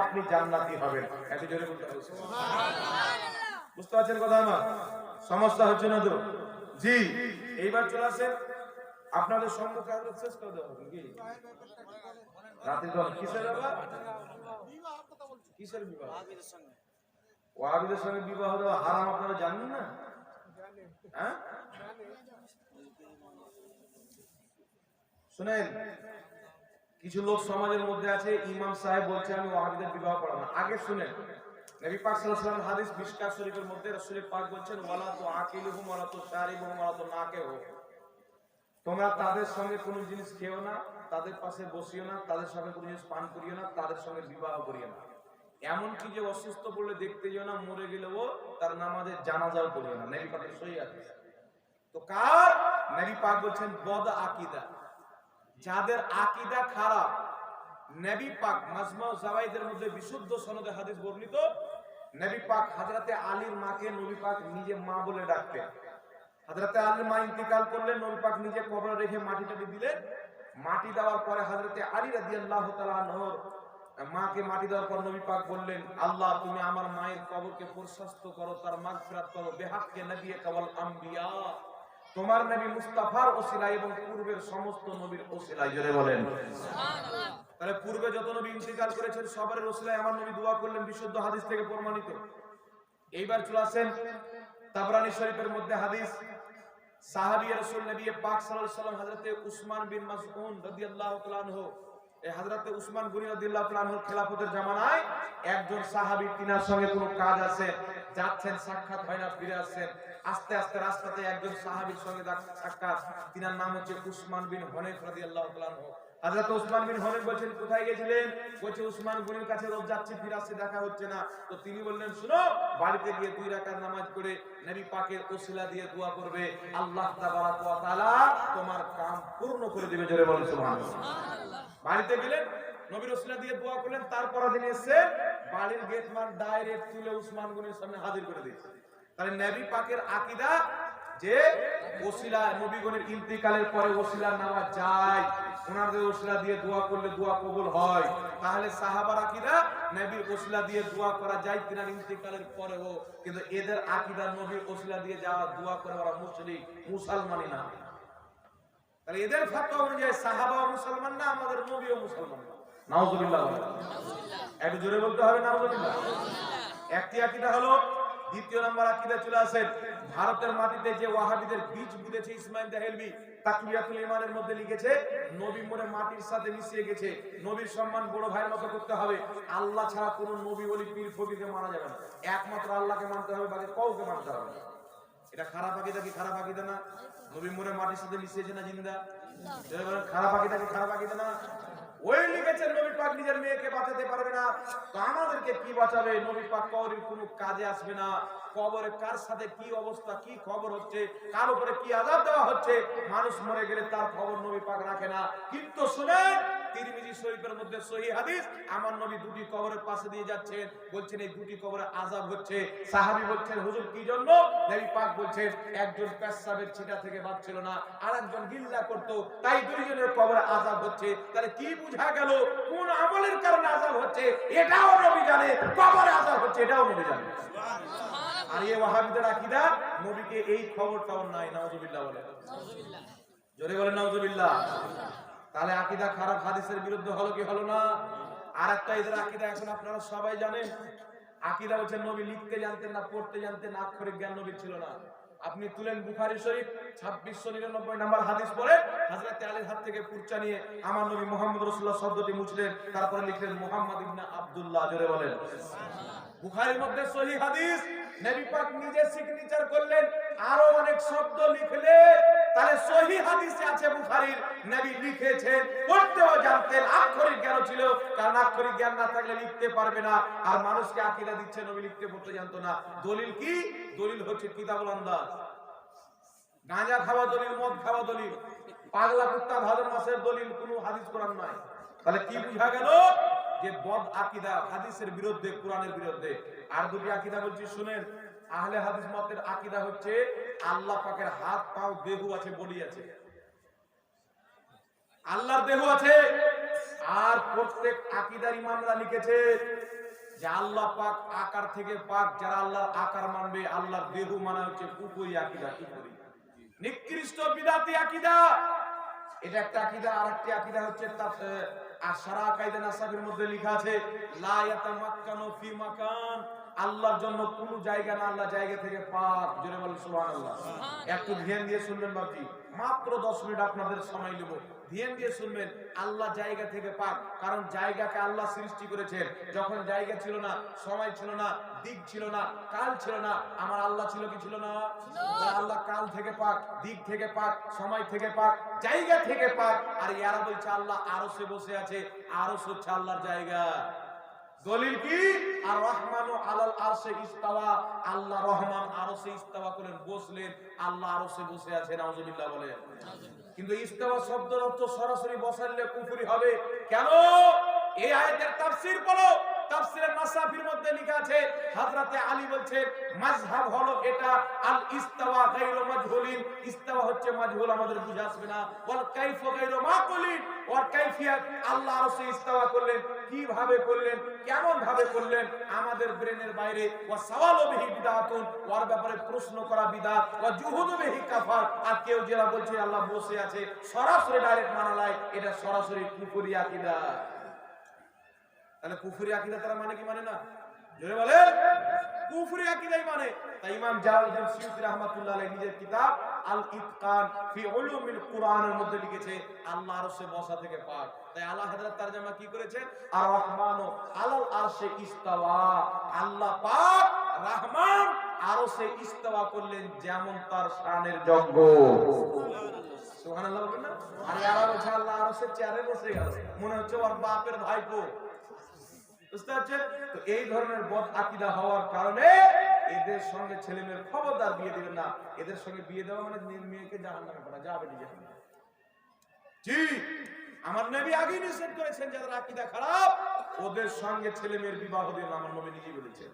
আপনি জান্নাতি হবেন। একটু জোরে বলতে হবে। বুঝতে পারছেন কথা আমার? সমস্যা হচ্ছে না তো? জি এইবার চলে আসেন। আপনাদের সম্মুখে আগে শেষ করে দেওয়া হবে কি রাতে তো কিসের কিসের বিবাহ? ওয়াহাবিদের সঙ্গে। বিবাহ দেওয়া হারাম আপনারা জানেন না? হ্যাঁ? শুনেন কিছু লোক সমাজের মধ্যে আছে, ইমাম সাহেব বলছে, আমি ওয়াহাবিদের বিবাহ পড়াবো না। আগে শুনেন, নবী পাক সাল্লাল্লাহু হাদিস মিশকাত শরীফের মধ্যে রাসূল পাক বলছেন, ওয়ালা তো আকিলুহুম ওয়ালা তো শারিবুহুম ওয়ালা তো নাকিহু তোমরা তাদের সঙ্গে কোনো জিনিস খেও না, তাদের পাশে বসিও না, তাদের সঙ্গে কোনো জিনিস পান করিও না, তাদের সঙ্গে বিবাহ করিও না। এমনকি যে অসুস্থ পড়লে দেখতে যেও না, মরে গেলেও তার নামাজের জানাজাও করিও না। নবী পাকের সহি আছে তো কার? নবী পাক বলছেন, বদ আকিদা। যাদের আকিদা খারাপ, নবী পাক মাজমা জাওয়াইদের মধ্যে বিশুদ্ধ সনদে হাদিস বর্ণিত, নবী পাক হযরতে আলীর মাকে নবী পাক নিজে মা বলে ডাকতেন। হযরতে আলীর মা ইন্তেকাল করলেন, নবী পাক নিজে কবরে রেখে মাটি টাটি দিলেন। মাটি দেওয়ার পরে হযরতে আলী রাদিয়াল্লাহু তাআলা আনহুর মাকে মাটি দেওয়ার পর নবী পাক বললেন, আল্লাহ, তুমি আমার মায়ের কবরকে প্রশস্ত করো, তার মাগফিরাত করো। বেহাক্কে নবী কাওয়াল আম্বিয়া। তোমার নবী মুস্তাফার ওসিলায় এবং পূর্বের সমস্ত নবীর ওসিলায়, জোরে বলেন। তাহলে পূর্বে যত নবী ইন্তেকাল করেছেন সবার ওসিলায় আমার নবী দোয়া করলেন, বিশুদ্ধ হাদিস থেকে প্রমাণিত। এইবার চলে আসেন তাবরানী শরীফের মধ্যে হাদিস। সাহাবী রাসূল নবী পাক সাল্লাল্লাহু আলাইহি সাল্লাম হযরতে উসমান বিন মাসউদ রাদিয়াল্লাহু তাআলা আনহু এই হযরতে উসমান গনি রাদিয়াল্লাহু তাআলা আনহুর খেলাফতের জামানায় একজন সাহাবী, তিনার সঙ্গে কোনো কাজ আছে, যাচ্ছেন, সাক্ষাৎ হয় না, ফিরে আসছেন। আস্তে আস্তে রাস্তাতে একজন সাহাবীর সঙ্গে সাক্ষাৎ। তিনার নাম হচ্ছে উসমান বিন হনিফ রাদিয়াল্লাহু তাআলা হযরত উসমান বিন হনিফ বলছেন কোথায় গেছিলেন? বলছে উসমান গনির কাছে রোজ যাচ্ছি ফিরে আসছি দেখা হচ্ছে না। তো তিনি বললেন শুনো বাড়িতে গিয়ে দুই রাকাত নামাজ নবী পাকের ওসিলা দিয়ে দোয়া করবে। আল্লাহ তাবারাক ওয়া তাআলা তোমার কাম পূর্ণ করে দিবে। জোরে বলেন সুবহানাল্লাহ। বাড়িতে গেলেন নবীর ওসিলা দিয়ে দোয়া করলেন। তারপর দিন এসে বাড়ির গেট মান ডাইরেক্ট তুলে উসমান গনির সামনে হাজির করে দিয়েছে। তাহলে নবী পাকের আকীদা যে ওসিলা, নবীগণের ইন্তিকালের পরে ওসিলা নেওয়া যায়, ওনাদের ওসিলা দিয়ে দোয়া করলে দোয়া কবুল হয়। তাহলে সাহাবার আকীদা নবীর ওসিলা দিয়ে দোয়া করা যায় তিনার ইন্তিকালের পরেও। কিন্তু এদের আকীদা নবীর ওসিলা দিয়ে যাওয়া, দোয়া করে ওরা মুসলিম মুসলমানই না। তাহলে এদের ফতোয়া অনুযায়ী সাহাবা মুসলমান না, আমাদের নবীও মুসলমান না। নাউজুবিল্লাহ একটু জোরে বলতে হবে, নাউজুবিল্লাহ। একটি আকীদা হলো দ্বিতীয় নম্বর আকীদা চলে আসেন। ভারতের মাটিতে যে ওয়াহাবিদের বীজ বুঝেছে ইসমাইল দেহেলবি তাকবিয়াতুল ইমানের মধ্যে লিখেছে, নবী মনে মাটির সাথে মিশিয়ে গেছে, নবীর সম্মান বড় ভাইয়ের মতো করতে হবে। আল্লাহ ছাড়া কোনো নবী বলি পীর ফকিরকে মানা যাবে না। একমাত্র আল্লাহকে মানতে হবে, বাকি কাউকে মানতে হবে না। এটা খারাপ আকিদা কি খারাপ আকিদা না? নবী মনে মাটির সাথে মিশিয়েছে না জিন্দা? খারাপ আকিদা কি খারাপ আকিদা না? ওই লিখেছেন নবী পাক নিজের মেয়েকে বাঁচাতে পারবে না। তো আমাদেরকে কি বাঁচাবে? নবী পাক কবরের কোনো কাজে আসবে না। কবরে কার সাথে কি অবস্থা, কি খবর হচ্ছে, কার উপরে কি আজাব দেওয়া হচ্ছে? মানুষ মরে গেলে তার খবর নবী পাক রাখে না। কিন্তু শুনেন তিরমিজি শরীফের মধ্যে সহি হাদিস আমার নবী দুটি কবরের পাশে দিয়ে যাচ্ছেন বলছেন এই দুটি কবরে আজাব হচ্ছে সাহাবী বলছেন হুজুর কি জন্য? নবী পাক বলছেন একজন পেশাবের ছিটা থেকে বাঁচছিল না আর একজন গিল্লা করতো তাই দুইজনের কবরে আজাব হচ্ছে। তাহলে কি বুঝা গেল? কোন আমলের কারণে আজাব হচ্ছে? এটাও নবী জানে কবরে আজাব হচ্ছে এটাও নবী জানে। আর এই ওয়াহাবিদের আকীদা নবীকে এই খবরটাও নাই নাউজুবিল্লাহ বলে। জোরে বলেন নাউজুবিল্লাহ। তাহলে আকীদা খারাপ হাদিসের বিরুদ্ধে হলো কি হলো না? আর একটা এদের আকীদা এখন আপনারা সবাই জানেন। আকীদা হচ্ছে নবী লিখতে জানতেন না, পড়তে জানতেন আক্ষরিক জ্ঞান নবীর ছিল না। আপনি তুলেন বুখারী শরীফ, ছাব্বিশশো নিরানব্বই নাম্বার হাদিস পড়ে হাজরাতে আলীর হাত থেকে কুরচা নিয়ে আমার নবী মোহাম্মদ রসুল্লাহ শব্দটি মুছলেন, তারপরে লিখলেন মোহাম্মদ ইবনা আব্দুল্লাহ, জোরে বলেন। বুখারীর মধ্যে সহি হাদিস নবী পাক নিজে সিগনেচার করলেন, আরও অনেক শব্দ লিখলে, তাহলে সহি হাদিসে আছে বুখারীর, নবী লিখেছেন, পড়তেও জানতেন, আক্ষরিক জ্ঞান ছিল, কারণ আক্ষরিক জ্ঞান না থাকলে লিখতে পারবে না, আর মানুষকে আকীদা দিচ্ছে, নবী লিখতে পড়তে জানতো না। দলিল কি? দলিল হচ্ছে কিতাবুল আন্দাজ। গাঁজা খাওয়া দলিল, মদ খাওয়া দলিল, পাগলা কুত্তা ভাদর মাসের দলিল, কোনো হাদিস কোরআন নয় তাহলে কি বুঝা গেল? যে বদ আকীদা হাদিসের বিরুদ্ধে, কোরআনের বিরুদ্ধে। আর দুটি আকীদা বলছি, শুনেন, আহলে হাদিস মতের আকীদা হচ্ছে, আল্লাহ পাকের হাত, পাও, দেহ আছে, বডি আছে। আল্লাহর দেহ আছে। আর প্রত্যেক আকিদার ইমামরা লিখেছে যে আল্লাহ পাক আকার থেকে পাক, যারা আল্লাহর আকার মানবে, আল্লাহর দেহ মানা হচ্ছে কুকুরি আকিদা কুকুরি নিকৃষ্ট বিদাতি আকিদা। এটা একটা আকিদা আর একটি আকিদা হচ্ছে তার আর সারা কায়দা নাসাবের মধ্যে লেখা আছে লা ইয়াতামাক্কানু ফি মাকান আল্লাহর জন্য কোনো জায়গা না আল্লাহ জায়গা থেকে পাক। জোরে বলেন সুবহানাল্লাহ। একটু ধ্যান দিয়ে শুনবেন বাপজি। মাত্র 10 মিনিট আপনাদের সময় নেব। ধ্যান দিয়ে শুনবেন আল্লাহ জায়গা থেকে পাক। কারণ জায়গাকে আল্লাহ সৃষ্টি করেছেন। যখন জায়গা ছিল না সময় ছিল না দিক ছিল না কাল ছিল না আমার আল্লাহ ছিল কি ছিল না? আল্লাহ কাল থেকে পাক দিক থেকে পাক সময় থেকে পাক জায়গা থেকে পাক। আর ইয়ারা বলছে আল্লাহ আরও সে বসে আছে আরও হচ্ছে আল্লাহর জায়গা। দলিল কি? আর রহমান ও আলাল আরশে ইস্তাওয়া, আল্লাহ রহমান আরশে ইস্তাওয়া করেন, বসলেন, আল্লাহ আরশে বসে আছে, নাউজুবিল্লাহ বলেন। কিন্তু ইস্তাওয়া শব্দের অর্থ সরাসরি বসাইলে কুফরি হবে। কেন? এই আয়াতের তাফসীর বলো মাসাফির মধ্যে লেখা আছে হযরতে আলী বলছেন মাযহাব হলো এটা আল ইস্তাওয়া গায়রু মাজহুলিন। ইস্তাওয়া হচ্ছে মাজহুল, আমাদের আসবে না। গায়রু মাকুলিন। ওয়ার কাইফিয়াত, আল্লাহ আরশে ইস্তাওয়া করলেন। কীভাবে করলেন? কেমন ভাবে করলেন? আমাদের ব্রেনের বাইরে। ওয়া সাওয়ালু বিহি বিদাতুন। ওর ব্যাপারে প্রশ্ন করা বিদাত। ওয়া জুহুদু বিহি কাফার। আর কেউ যারা বলছে, আল্লাহ বসে আছে। সরাসরি ডাইরেক্ট মানা এটা সরাসরি কুফরি আকীদা। তাহলে কুফরি আকীদা তারা মানে কি মানে না? জোরে বলে। কুফরি আকীদাই মানে। তাই ইমাম জালালউদ্দিন সিয়ুতি রাহমাতুল্লাহ নিজের কিতাব আল ইতকান ফি উলুমিল কুরআনের মধ্যে লিখেছে, আল্লাহ আরশে বসা থেকে পাক। তাই আল্লাহ হযরত তরজমা কি করেছেন? আর রহমানু আলাল আরশে ইস্তাওয়া। আল্লাহ পাক রহমান আরশে ইস্তাওয়া করলেন যেমন তার শানের যোগ্য সুবহানাল্লাহ বলবেন না? আর বলছে আল্লাহ আরশে চেয়ারে বসে গেল। মনে হচ্ছে ওর বাপের ভাইপো। এই ধরনের বদ আকিদা হওয়ার কারণে এদের সঙ্গে ছেলে মেয়ের খবরদার বিয়ে না। এদের সঙ্গে বিয়ে দেওয়া মানে মেয়ে- মেয়েকে যাবে জি, আমার নবী নিষেধ করেছেন যাদের আকিদা খারাপ। ওদের সঙ্গে ছেলে মেয়ের বিবাহ আমার নবী নিজেই বলেছেন।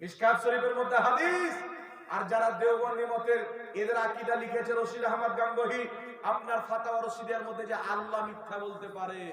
মিশকাত শরীফের মধ্যে হাদিস। আর যারা দেওবন্দি মতের এদের আকিদা লিখেছে রশিদ আহমদ গাঙ্গহি, আপনার ফাতাওয়া রশিদের মধ্যে যে আল্লাহ মিথ্যা বলতে পারে।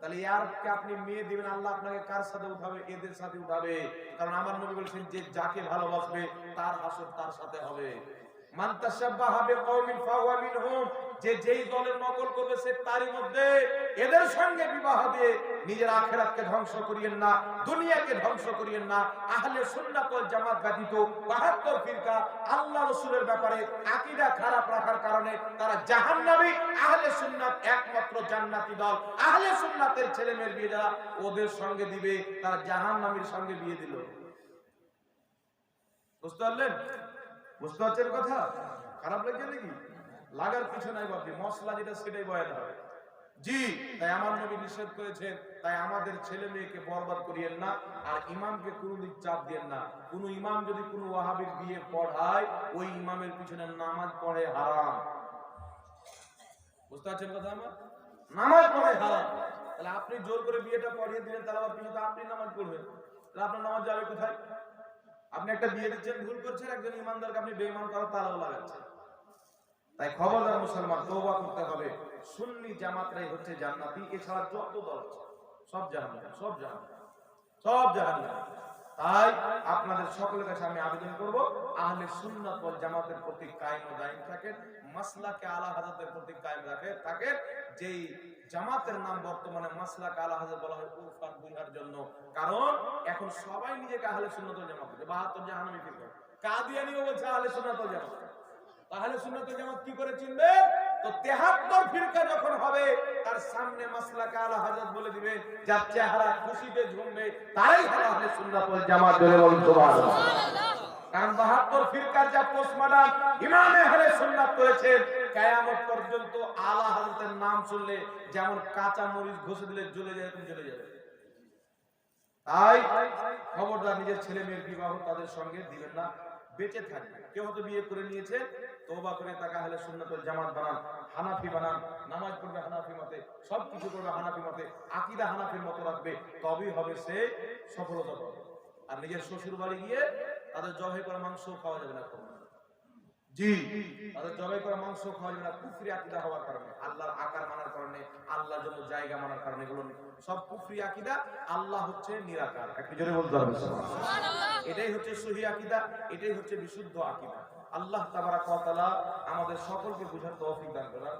তাহলে ইয়ারকে আপনি মেয়ে দিবেন, আল্লাহ আপনাকে কার সাথে উঠাবে? এদের সাথে উঠাবে। কারণ আমার নবী বলেছেন, যে যাকে ভালোবাসবে, তার হাসর তার সাথে হবে। যেই দলের নকল করবে, সে তারই মধ্যে এদের সঙ্গে বিবাহ নিজের ধ্বংস করিয়েন না ধ্বংস করিয়েন না। আহলে জামাত ব্যতীত 72 ফিরকা আল্লাহ রাসূলের ব্যাপারে আকীদা খারাপ কারণে তারা জাহান্নামী, আহলে সুন্নাত একমাত্র জান্নাতি দল। আহলে সুন্নাতের ছেলে মেয়ের বিয়ে যারা, ওদের সঙ্গে দিবে, তারা জাহান্নামীর সঙ্গে বিয়ে দিল। বুঝতে পারলেন? বুঝতে পারছেন কথা? খারাপ লাগছে নাকি? লাগার কিছু নাই বাপি, মশলা যেটা সেটাই বয়ান হবে। জি, তাই আমার নবী নিষেধ করেছেন, তাই আমাদের ছেলে মেয়েকে বরবাদ করিয়েন না, আর ইমামকে চাপ না। কোন ইমাম যদি কোনো ওয়াহাবির বিয়ে পড়ায়, ওই ইমামের পিছনে নামাজ পড়ে হারাম। বুঝতে পারছেন কথা আমার? নামাজ পড়ে হারাম। তাহলে আপনি জোর করে বিয়েটা পড়িয়ে দিলেন, তাহলে আবার পিছনে আপনি নামাজ পড়বেন। তাহলে আপনার নামাজ যাবে কোথায়? আপনি একটা বিয়ে দিচ্ছেন, ভুল করছেন, একজন ইমানদারকে আপনি বেঈমান করার তালাও লাগাচ্ছেন। তাই খবরদার মুসলমান, তওবা করতে হবে। সুন্নি জামাতরাই হচ্ছে জান্নাতি, এছাড়া যত দল আছে, সব জাহান্নাম সব জাহান্নাম সব জাহান্নাম। তাই আপনাদের সকলের কাছে আমি আবেদন করব, আহলে সুন্নাত ওয়াল জামাতের প্রতি কায়েম ও দায়ম থাকেন, মাসলাকে আলা হাজাতের প্রতি কায়েম রাখে, থাকেন। যেই জামাতের নাম বর্তমানে মাসলাকে আলা হাজাত বলা হয় উরফান বুঝার জন্য। কারণ এখন সবাই নিজেকে আহলে সুন্নাত ওয়াল জামাত বলে, বাহাত্তর জাহান্নামী ফিরকা কাদিয়ানিও বলছে আহলে সুন্নাত ওয়াল জামাত। তাহলে সুন্নাত ওয়াল জামাত কি করে চিনবে তো 73 ফিরকা যখন হবে, তার সামনে মাসলাকে বলে দিবে, যার চেহারা খুশিতে ঝুমবে জামাত নাম যেমন কাঁচা মরিচ ঘষে দিলে জ্বলে যায়, এরকম জ্বলে যাবে। তাই খবরদার নিজের ছেলে মেয়ের বিবাহ তাদের সঙ্গে দিবেন না। বেঁচে থাকবে কেউ হয়তো বিয়ে করে নিয়েছে তোবা করে তাকে হলে সুন্নাতুল জামাত বানান, হানাফি বানান, নামাজ পড়বে হানাফি মতে সব কিছু করবে হানাফি মতে, আকিদা হানাফির মতো রাখবে, তবেই হবে সে সফলতা পাবে আর নিজের শ্বশুর বাড়ি গিয়ে তাদের জবাই করা মাংস খাওয়া যাবে না। জি। তাদের জবাই করা মাংস খাওয়া যাবে না কুফরি আকীদা হওয়ার কারণে আল্লাহর আকার মানার কারণে আল্লাহর জন্য জায়গা মানার কারণে এগুলো সব কুফরি আকীদা আল্লাহ হচ্ছে নিরাকার। একটু জোরে বলতে হবে এটাই হচ্ছে সহি আকিদা এটাই হচ্ছে বিশুদ্ধ আকীদা। আল্লাহ তাবারাক ওয়া তাআলা আমাদের সকলকে বুঝার তৌফিক দান করেন।